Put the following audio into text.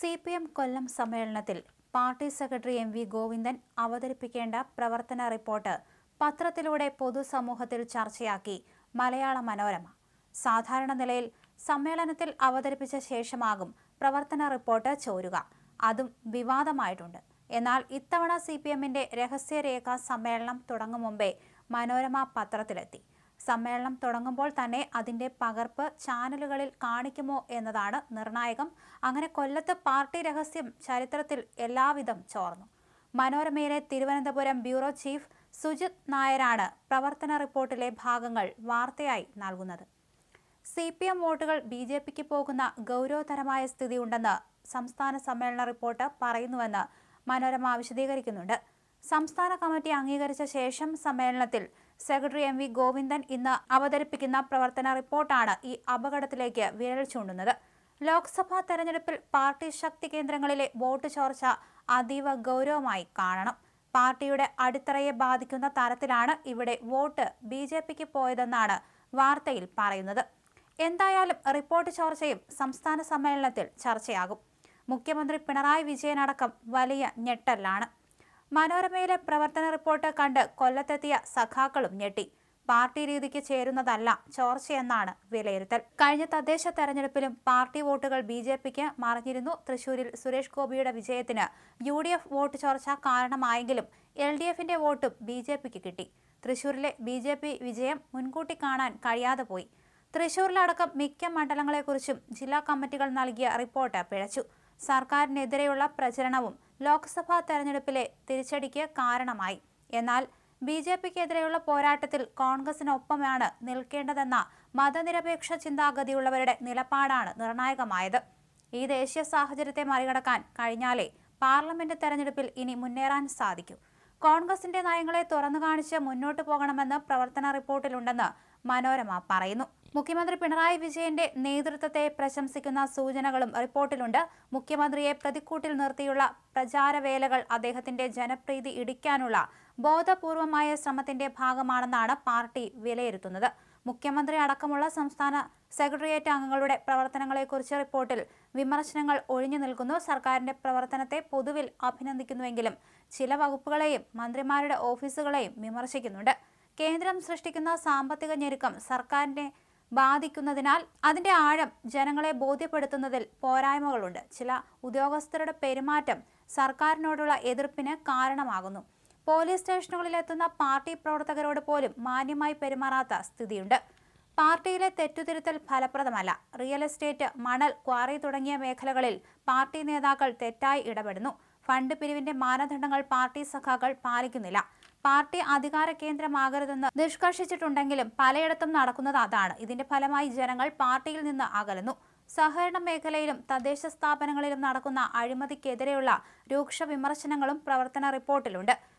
C P M Kollam സമ്മേളനത്തിൽ party secretary M V Govindan അവതരിപ്പിക്കേണ്ട പ്രവർത്തന report പത്രത്തിലൂടെ പൊതുസമൂഹത്തിൽ ചർച്ചയാക്കി മലയാള മനോരമ. സാധാരണ നിലയിൽ സമ്മേളനത്തിൽ അവതരിപ്പിച്ച ശേഷമാകും പ്രവർത്തന റിപ്പോർട്ട് ചോരുക. അതും വിവാദമായിട്ടുണ്ട്. എന്നാൽ ഇത്തവണ സി പി എമ്മിന്റെ രഹസ്യരേഖ സമ്മേളനം തുടങ്ങും മുമ്പേ മനോരമ പത്രത്തിലെത്തി. സമ്മേളനം തുടങ്ങുമ്പോൾ തന്നെ അതിന്റെ പകർപ്പ് ചാനലുകളിൽ കാണിക്കുമോ എന്നതാണ് നിർണായകം. അങ്ങനെ കൊല്ലത്ത് പാർട്ടി രഹസ്യം ചരിത്രത്തിൽ എല്ലാവിധം ചോർന്നു. മനോരമയിലെ തിരുവനന്തപുരം ബ്യൂറോ ചീഫ് സുജിത് നായരാണ് പ്രവർത്തന റിപ്പോർട്ടിലെ ഭാഗങ്ങൾ വാർത്തയായി നൽകുന്നത്. സി പി എം വോട്ടുകൾ ബി ജെ പിക്ക് പോകുന്ന ഗൗരവതരമായ സ്ഥിതിയുണ്ടെന്ന് സംസ്ഥാന സമ്മേളന റിപ്പോർട്ട് പറയുന്നുവെന്ന് മനോരമ വിശദീകരിക്കുന്നുണ്ട്. സംസ്ഥാന കമ്മിറ്റി അംഗീകരിച്ച ശേഷം സമ്മേളനത്തിൽ സെക്രട്ടറി എം വി ഗോവിന്ദൻ ഇന്ന് അവതരിപ്പിക്കുന്ന പ്രവർത്തന റിപ്പോർട്ടാണ് ഈ അപകടത്തിലേക്ക് വിരൽ ചൂണ്ടുന്നത്. ലോക്സഭാ തെരഞ്ഞെടുപ്പിൽ പാർട്ടി ശക്തി കേന്ദ്രങ്ങളിലെ വോട്ട് ചോർച്ച അതീവ ഗൗരവമായി കാണണം. പാർട്ടിയുടെ അടിത്തറയെ ബാധിക്കുന്ന തരത്തിലാണ് ഇവിടെ വോട്ട് ബി ജെ പിക്ക് പോയതെന്നാണ് വാർത്തയിൽ പറയുന്നത്. എന്തായാലും റിപ്പോർട്ട് ചോർച്ചയും സംസ്ഥാന സമ്മേളനത്തിൽ ചർച്ചയാകും. മുഖ്യമന്ത്രി പിണറായി വിജയനടക്കം വലിയ ഞെട്ടലാണ് മനോരമയിലെ പ്രവർത്തന റിപ്പോർട്ട് കണ്ട് കൊല്ലത്തെത്തിയ സഖാക്കളും ഞെട്ടി. പാർട്ടി രീതിക്ക് ചേരുന്നതല്ല ചോർച്ചയെന്നാണ് വിലയിരുത്തൽ. കഴിഞ്ഞ തദ്ദേശ തെരഞ്ഞെടുപ്പിലും പാർട്ടി വോട്ടുകൾ ബി ജെ പിക്ക് മറിഞ്ഞിരുന്നു. തൃശൂരിൽ സുരേഷ് ഗോപിയുടെ വിജയത്തിന് യു ഡി എഫ് വോട്ട് ചോർച്ച കാരണമായെങ്കിലും എൽ ഡി എഫിന്റെ വോട്ടും ബി ജെ പിക്ക് കിട്ടി. തൃശൂരിലെ ബി ജെ പി വിജയം മുൻകൂട്ടി കാണാൻ കഴിയാതെ പോയി. തൃശൂരിലടക്കം മിക്ക മണ്ഡലങ്ങളെക്കുറിച്ചും ജില്ലാ കമ്മിറ്റികൾ നൽകിയ റിപ്പോർട്ട് പിഴച്ചു. സർക്കാരിനെതിരെയുള്ള പ്രചരണവും ലോക്സഭാ തെരഞ്ഞെടുപ്പിലെ തിരിച്ചടിക്ക് കാരണമായി. എന്നാൽ ബി ജെ പിക്കെതിരെയുള്ള പോരാട്ടത്തിൽ കോൺഗ്രസിനൊപ്പമാണ് നിൽക്കേണ്ടതെന്ന മതനിരപേക്ഷ ചിന്താഗതിയുള്ളവരുടെ നിലപാടാണ് നിർണായകമായത്. ഈ ദേശീയ സാഹചര്യത്തെ മറികടക്കാൻ കഴിഞ്ഞാലേ പാർലമെന്റ് തെരഞ്ഞെടുപ്പിൽ ഇനി മുന്നേറാൻ സാധിക്കൂ. കോൺഗ്രസിന്റെ നയങ്ങളെ തുറന്നു കാണിച്ച് മുന്നോട്ടു പോകണമെന്ന് പ്രവർത്തന റിപ്പോർട്ടിലുണ്ടെന്ന് മനോരമ പറയുന്നു. മുഖ്യമന്ത്രി പിണറായി വിജയന്റെ നേതൃത്വത്തെ പ്രശംസിക്കുന്ന സൂചനകളും റിപ്പോർട്ടിലുണ്ട്. മുഖ്യമന്ത്രിയെ പ്രതിക്കൂട്ടിൽ നിർത്തിയുള്ള പ്രചാരവേലകൾ അദ്ദേഹത്തിന്റെ ജനപ്രീതി ഇടിക്കാനുള്ള ബോധപൂർവമായ ശ്രമത്തിന്റെ ഭാഗമാണെന്നാണ് പാർട്ടി വിലയിരുത്തുന്നത്. മുഖ്യമന്ത്രി അടക്കമുള്ള സംസ്ഥാന സെക്രട്ടേറിയറ്റ് അംഗങ്ങളുടെ പ്രവർത്തനങ്ങളെക്കുറിച്ച് റിപ്പോർട്ടിൽ വിമർശനങ്ങൾ ഒഴിഞ്ഞു നിൽക്കുന്നു. സർക്കാരിന്റെ പ്രവർത്തനത്തെ പൊതുവിൽ അഭിനന്ദിക്കുന്നുവെങ്കിലും ചില വകുപ്പുകളെയും മന്ത്രിമാരുടെ ഓഫീസുകളെയും വിമർശിക്കുന്നുണ്ട്. കേന്ദ്രം സൃഷ്ടിക്കുന്ന സാമ്പത്തിക ഞെരുക്കം സർക്കാരിനെ ബാധിക്കുന്നതിനാൽ അതിന്റെ ആഴം ജനങ്ങളെ ബോധ്യപ്പെടുത്തുന്നതിൽ പോരായ്മകളുണ്ട്. ചില ഉദ്യോഗസ്ഥരുടെ പെരുമാറ്റം സർക്കാരിനോടുള്ള എതിർപ്പിന് കാരണമാകുന്നു. പോലീസ് സ്റ്റേഷനുകളിലെത്തുന്ന പാർട്ടി പ്രവർത്തകരോട് പോലും മാന്യമായി പെരുമാറാത്ത സ്ഥിതിയുണ്ട്. പാർട്ടിയിലെ തെറ്റുതിരുത്തൽ ഫലപ്രദമല്ല. റിയൽ എസ്റ്റേറ്റ് മണൽ ക്വാറി തുടങ്ങിയ മേഖലകളിൽ പാർട്ടി നേതാക്കൾ തെറ്റായി ഇടപെടുന്നു. ഫണ്ട് പിരിവിന്റെ മാനദണ്ഡങ്ങൾ പാർട്ടി സഖാക്കൾ പാലിക്കുന്നില്ല. പാർട്ടി അധികാര കേന്ദ്രമാകരുതെന്ന് നിഷ്കർഷിച്ചിട്ടുണ്ടെങ്കിലും പലയിടത്തും നടക്കുന്നത് അതാണ്. ഇതിന്റെ ഫലമായി ജനങ്ങൾ പാർട്ടിയിൽ നിന്ന് അകലുന്നു. സഹകരണ മേഖലയിലും തദ്ദേശ സ്ഥാപനങ്ങളിലും നടക്കുന്ന അഴിമതിക്കെതിരെയുള്ള രൂക്ഷ വിമർശനങ്ങളും പ്രവർത്തന റിപ്പോർട്ടിലുണ്ട്.